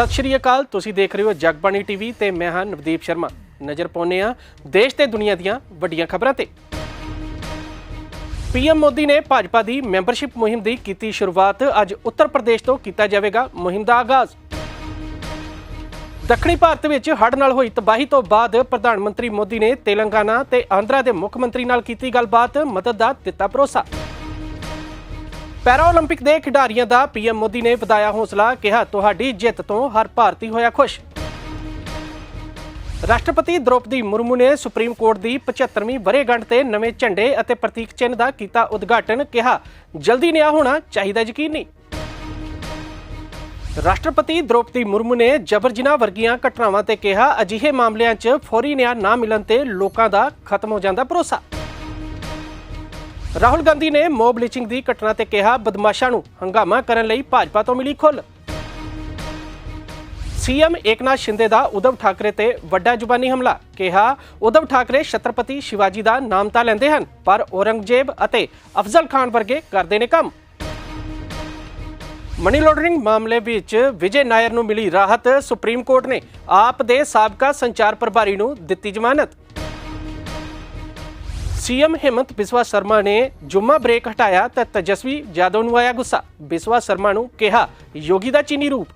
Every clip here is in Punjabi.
ਸਤਿ ਸ਼੍ਰੀ ਅਕਾਲ, ਤੁਸੀਂ ਦੇਖ ਰਹੇ ਹੋ ਜਗਬਾਣੀ ਟੀਵੀ ਤੇ ਮੈਂ ਹਾਂ ਨਵਦੀਪ ਸ਼ਰਮਾ। ਨਜ਼ਰ ਪਾਉਂਦੇ ਆ ਦੇਸ਼ ਤੇ ਦੁਨੀਆ ਦੀਆਂ ਵੱਡੀਆਂ ਖਬਰਾਂ ਤੇ। ਪੀਐਮ ਮੋਦੀ ਨੇ ਭਾਜਪਾ ਦੀ ਮੈਂਬਰਸ਼ਿਪ ਮੁਹਿੰਮ ਦੀ ਕੀਤੀ ਸ਼ੁਰੂਆਤ। ਅੱਜ ਉੱਤਰ ਪ੍ਰਦੇਸ਼ ਤੋਂ ਕੀਤਾ ਜਾਵੇਗਾ ਮੁਹਿੰਮ ਦਾ ਆਗਾਜ਼। ਦੱਖਣੀ ਭਾਰਤ ਵਿੱਚ ਹੜ੍ਹ ਨਾਲ ਹੋਈ ਤਬਾਹੀ ਤੋਂ ਬਾਅਦ ਪ੍ਰਧਾਨ ਮੰਤਰੀ ਮੋਦੀ ਨੇ ਤੇਲੰਗਾਨਾ ਤੇ ਆਂਧਰਾ ਦੇ ਮੁੱਖ ਮੰਤਰੀ ਨਾਲ ਕੀਤੀ ਗੱਲਬਾਤ। ਮਦਦ ਦਾ ਦਿੱਤਾ ਭਰੋਸਾ। ਪੈਰਾ 올림픽 ਦੇ ਖਿਡਾਰੀਆਂ ਦਾ ਪੀਐਮ ਮੋਦੀ ਨੇ ਵਧਾਇਆ ਹੌਸਲਾ ਕਿਹਾ ਤੁਹਾਡੀ ਜਿੱਤ ਤੋਂ ਹਰ ਭਾਰਤੀ ਹੋਇਆ ਖੁਸ਼ ਰਾਸ਼ਟਰਪਤੀ ਦ੍ਰੋਪਦੀ ਮੁਰਮੂ ਨੇ ਸੁਪਰੀਮ ਕੋਰਟ ਦੀ 75ਵੀਂ ਵਰ੍ਹੇਗੰਢ ਤੇ ਨਵੇਂ ਝੰਡੇ ਅਤੇ ਪ੍ਰਤੀਕ ਚਿੰਨ੍ਹ ਦਾ ਕੀਤਾ ਉਦਘਾਟਨ ਕਿਹਾ ਜਲਦੀ ਨਿਆਂ ਹੋਣਾ ਚਾਹੀਦਾ ਯਕੀਨੀ ਰਾਸ਼ਟਰਪਤੀ ਦ੍ਰੋਪਦੀ ਮੁਰਮੂ ਨੇ ਜਬਰ ਜਨਾਹ ਵਰਗੀਆਂ ਘਟਨਾਵਾਂ ਤੇ ਕਿਹਾ ਅਜਿਹੇ ਮਾਮਲਿਆਂ 'ਚ ਫੌਰੀ ਨਿਆਂ ਨਾ ਮਿਲਣ ਤੇ ਲੋਕਾਂ ਦਾ ਖਤਮ ਹੋ ਜਾਂਦਾ ਭਰੋਸਾ ਰਾਹੁਲ ਗਾਂਧੀ ਨੇ ਮੋਬ ਲਿਚਿੰਗ ਦੀ ਘਟਨਾ ਤੇ ਕਿਹਾ, ਬਦਮਾਸ਼ਾਂ ਨੂੰ ਹੰਗਾਮਾ ਕਰਨ ਲਈ ਭਾਜਪਾ ਤੋਂ ਮਿਲੀ ਖੁੱਲ ਸੀਐਮ ਏਕਨਾਥ ਸ਼ਿੰਦੇ ਦਾ ਉਦਵ ਠਾਕਰੇ ਤੇ ਵੱਡਾ ਜ਼ੁਬਾਨੀ ਹਮਲਾ। ਕਿਹਾ ਉਦਵ ਠਾਕਰੇ ਛਤਰਪਤੀ ਸ਼ਿਵਾਜੀ ਦਾ ਨਾਮ ਤਾਂ ਲੈਂਦੇ ਹਨ, ਪਰ ਔਰੰਗਜ਼ੇਬ ਅਤੇ ਅਫਜ਼ਲ ਖਾਨ ਵਰਗੇ ਕਰਦੇ ਨੇ ਕੰਮ। ਮਨੀ ਲਾਂਡਰਿੰਗ ਮਾਮਲੇ ਵਿੱਚ ਵਿਜੇ ਨਾਇਰ ਨੂੰ ਮਿਲੀ ਰਾਹਤ। ਸੁਪਰੀਮ ਕੋਰਟ ਨੇ ਆਪ ਦੇ ਸਾਬਕਾ ਸੰਚਾਰ ਪ੍ਰਭਾਰੀ ਨੂੰ ਦਿੱਤੀ ਜ਼ਮਾਨਤ। ਸੀਐਮ ਹਿਮੰਤ ਬਿਸਵਾ ਸ਼ਰਮਾ ਨੇ ਜੁਮਾ ਬ੍ਰੇਕ ਹਟਾਇਆ ਤਾਂ ਤੇਜਸਵੀ ਜਾਦਵ ਨੂੰ ਆਇਆ ਗੁੱਸਾ। ਬਿਸਵਾ ਸ਼ਰਮਾ ਨੂੰ ਕਿਹਾ, ਯੋਗੀ ਦਾ ਚੀਨੀ ਰੂਪ।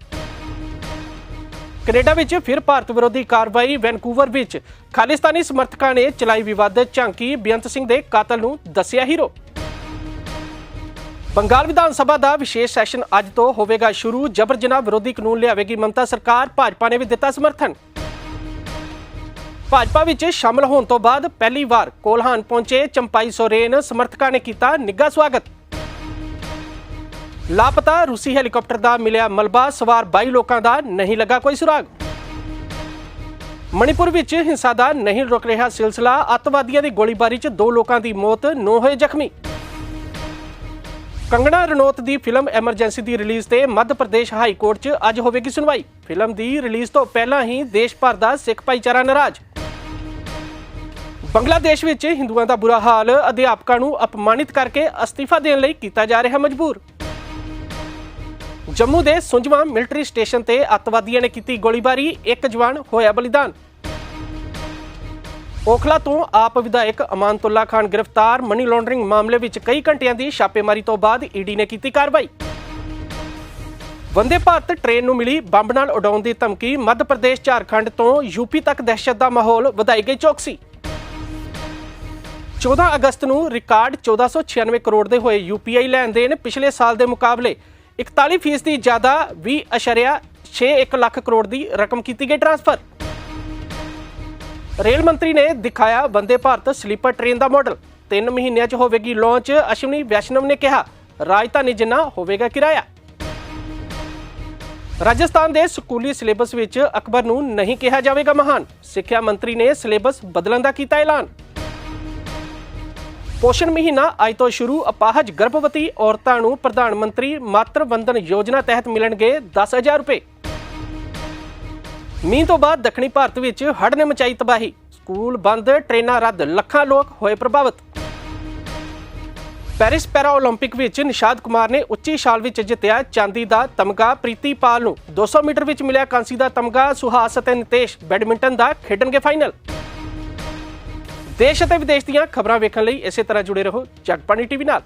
ਕੈਨੇਡਾ ਵਿੱਚ ਫਿਰ ਭਾਰਤ ਵਿਰੋਧੀ ਕਾਰਵਾਈ ਵੈਨਕੂਵਰ ਵਿੱਚ। ਖਾਲਿਸਤਾਨੀ ਸਮਰਥਕਾਂ ਨੇ ਚਲਾਈ ਵਿਵਾਦਤ ਝਾਂਕੀ, ਬੇਅੰਤ ਸਿੰਘ ਦੇ ਕਾਤਲ ਨੂੰ ਦੱਸਿਆ ਹੀਰੋ। ਬੰਗਾਲ ਵਿਧਾਨ ਸਭਾ ਦਾ ਵਿਸ਼ੇਸ਼ ਸੈਸ਼ਨ ਅੱਜ ਤੋਂ ਹੋਵੇਗਾ ਸ਼ੁਰੂ। ਜਬਰ ਜਨਾਹ ਵਿਰੋਧੀ ਕਾਨੂੰਨ ਲਿਆਵੇਗੀ ਮਮਤਾ ਸਰਕਾਰ, ਭਾਜਪਾ ਨੇ ਵੀ ਦਿੱਤਾ ਸਮਰਥਨ। ਭਾਜਪਾ ਵਿੱਚ ਸ਼ਾਮਲ ਹੋਣ ਤੋਂ ਬਾਅਦ ਪਹਿਲੀ ਵਾਰ ਕੋਲਹਾਨ ਪਹੁੰਚੇ ਚੰਪਾਈ ਸੋਰੇਨ, ਸਮਰਥਕਾਂ ਨੇ ਕੀਤਾ ਨਿੱਘਾ ਸਵਾਗਤ। ਲਾਪਤਾ ਰੂਸੀ ਹੈਲੀਕਾਪਟਰ ਦਾ ਮਿਲਿਆ ਮਲਬਾ, ਸਵਾਰ 22 ਲੋਕਾਂ ਦਾ ਨਹੀਂ ਲੱਗਾ ਕੋਈ ਸੁਰਾਗ। ਮਣੀਪੁਰ ਵਿੱਚ ਹਿੰਸਾ ਦਾ ਨਹੀਂ ਰੁਕ ਰਿਹਾ ਸਿਲਸਿਲਾ, ਅੱਤਵਾਦੀਆਂ ਦੀ ਗੋਲੀਬਾਰੀ 'ਚ ਦੋ ਲੋਕਾਂ ਦੀ ਮੌਤ 9 ਹੋਏ ਜ਼ਖਮੀ। ਕੰਗਣਾ ਰਣੌਤ ਦੀ ਫਿਲਮ ਐਮਰਜੈਂਸੀ ਦੀ ਰਿਲੀਜ਼ ਤੇ ਮੱਧ ਪ੍ਰਦੇਸ਼ ਹਾਈ ਕੋਰਟ 'ਚ ਅੱਜ ਹੋਵੇਗੀ ਸੁਣਵਾਈ। ਫਿਲਮ ਦੀ ਰਿਲੀਜ਼ ਤੋਂ ਪਹਿਲਾਂ ਹੀ ਦੇਸ਼ ਭਰ ਦਾ ਸਿੱਖ ਭਾਈਚਾਰਾ ਨਾਰਾਜ਼। ਬੰਗਲਾਦੇਸ਼ ਵਿੱਚ ਹਿੰਦੂਆਂ ਦਾ ਬੁਰਾ ਹਾਲ ਅਧਿਆਪਕਾਂ ਨੂੰ ਅਪਮਾਨਿਤ ਕਰਕੇ ਅਸਤੀਫਾ ਦੇਣ ਲਈ ਕੀਤਾ ਜਾ ਰਿਹਾ ਮਜਬੂਰ। ਜੰਮੂ ਦੇ ਸੁੰਜਵਾਂ ਮਿਲਟਰੀ ਸਟੇਸ਼ਨ ਤੇ ਅੱਤਵਾਦੀਆਂ ਨੇ ਕੀਤੀ ਗੋਲੀਬਾਰੀ, ਇੱਕ ਜਵਾਨ ਹੋਇਆ ਬਲੀਦਾਨ। ਓਖਲਾ ਤੋਂ ਆਪ ਵਿਧਾਇਕ ਅਮਾਨਤੁੱਲਾ ਖਾਨ ਗ੍ਰਿਫਤਾਰ, ਮਨੀ ਲਾਂਡਰਿੰਗ ਮਾਮਲੇ ਵਿੱਚ ਕਈ ਘੰਟਿਆਂ ਦੀ ਛਾਪੇਮਾਰੀ ਤੋਂ ਬਾਅਦ ਈਡੀ ਨੇ ਕੀਤੀ ਕਾਰਵਾਈ। ਵੰਦੇ ਭਾਰਤ ਟ੍ਰੇਨ ਨੂੰ ਮਿਲੀ ਬੰਬ ਨਾਲ ਉਡਾਉਣ ਦੀ ਧਮਕੀ, ਮੱਧ ਪ੍ਰਦੇਸ਼ ਝਾਰਖੰਡ ਤੋਂ ਯੂਪੀ ਤੱਕ ਦਹਿਸ਼ਤ ਦਾ ਮਾਹੌਲ, ਵਧਾਈ ਗਈ ਚੌਕਸੀ। 14 ਅਗਸਤ ਨੂੰ ਰਿਕਾਰਡ 1496 ਕਰੋੜ ਦੇ ਹੋਏ ਯੂਪੀਆਈ ਲੈਣ ਦੇਣ ਪਿਛਲੇ ਸਾਲ ਦੇ ਮੁਕਾਬਲੇ 41% ਦੀ ਜ਼ਿਆਦਾ 20.61 ਲੱਖ ਕਰੋੜ ਦੀ ਰਕਮ ਕੀਤੀ ਗਈ ਟ੍ਰਾਂਸਫਰ। ਰੇਲ ਮੰਤਰੀ ਨੇ ਦਿਖਾਇਆ ਵੰਦੇ ਭਾਰਤ ਸਲੀਪਰ ਟ੍ਰੇਨ ਦਾ ਮਾਡਲ। 3 ਮਹੀਨਿਆਂ 'ਚ ਹੋਵੇਗੀ ਲਾਂਚ, ਅਸ਼ਵਨੀ ਵੈਸ਼ਨਵ ਨੇ ਕਿਹਾ। ਰਾਜਧਾਨੀ ਜਿੰਨਾ ਹੋਵੇਗਾ ਕਿਰਾਇਆ। ਰਾਜਸਥਾਨ ਦੇ ਸਕੂਲੀ ਸਿਲੇਬਸ ਵਿੱਚ ਅਕਬਰ ਨੂੰ ਨਹੀਂ ਕਿਹਾ ਜਾਵੇਗਾ ਮਹਾਨ। ਸਿੱਖਿਆ ਮੰਤਰੀ ਨੇ ਸਿਲੇਬਸ ਬਦਲਣ ਦਾ ਕੀਤਾ ਐਲਾਨ। ਪੋਸ਼ਣ ਮਹੀਨਾ ਅੱਜ ਤੋਂ ਸ਼ੁਰੂ ਅਪਾਹਜ ਗਰਭਵਤੀ ਔਰਤਾਂ ਨੂੰ ਪ੍ਰਧਾਨ ਮੰਤਰੀ ਮਾਤਰ ਵੰਦਨ ਯੋਜਨਾ ਤਹਿਤ ਮਿਲਣਗੇ 10000 ਰੁਪਏ ਮੀਂਹ ਤੋਂ ਬਾਅਦ ਦੱਖਣੀ ਭਾਰਤ ਵਿੱਚ ਹੜ੍ਹ ਨੇ ਮਚਾਈ ਤਬਾਹੀ ਸਕੂਲ ਬੰਦ ਟ੍ਰੇਨਾਂ ਰੱਦ ਲੱਖਾਂ ਲੋਕ ਹੋਏ ਪ੍ਰਭਾਵਿਤ ਪੈਰਿਸ ਪੈਰਾ 올림픽 ਵਿੱਚ ਨਿਸ਼ਾਦ ਕੁਮਾਰ ਨੇ ਉੱਚੀ ਛਾਲ ਵਿੱਚ ਜਿੱਤਿਆ ਚਾਂਦੀ ਦਾ ਤਮਗਾ ਪ੍ਰੀਤੀ ਪਾਲ ਨੂੰ 200 ਮੀਟਰ ਵਿੱਚ ਮਿਲਿਆ ਕਾਂਸੀ ਦਾ ਤਮਗਾ ਸੁਹਾਸ ਅਤੇ ਨਿਤੇਸ਼ ਬੈਡਮਿੰਟਨ ਦਾ ਖੇਡਣਗੇ ਫਾਈਨਲ ਦੇਸ਼ ਅਤੇ ਵਿਦੇਸ਼ ਦੀਆਂ ਖਬਰਾਂ ਵੇਖਣ ਲਈ ਇਸੇ ਤਰ੍ਹਾਂ ਜੁੜੇ ਰਹੋ ਜਗਬਾਣੀ ਟੀਵੀ ਨਾਲ।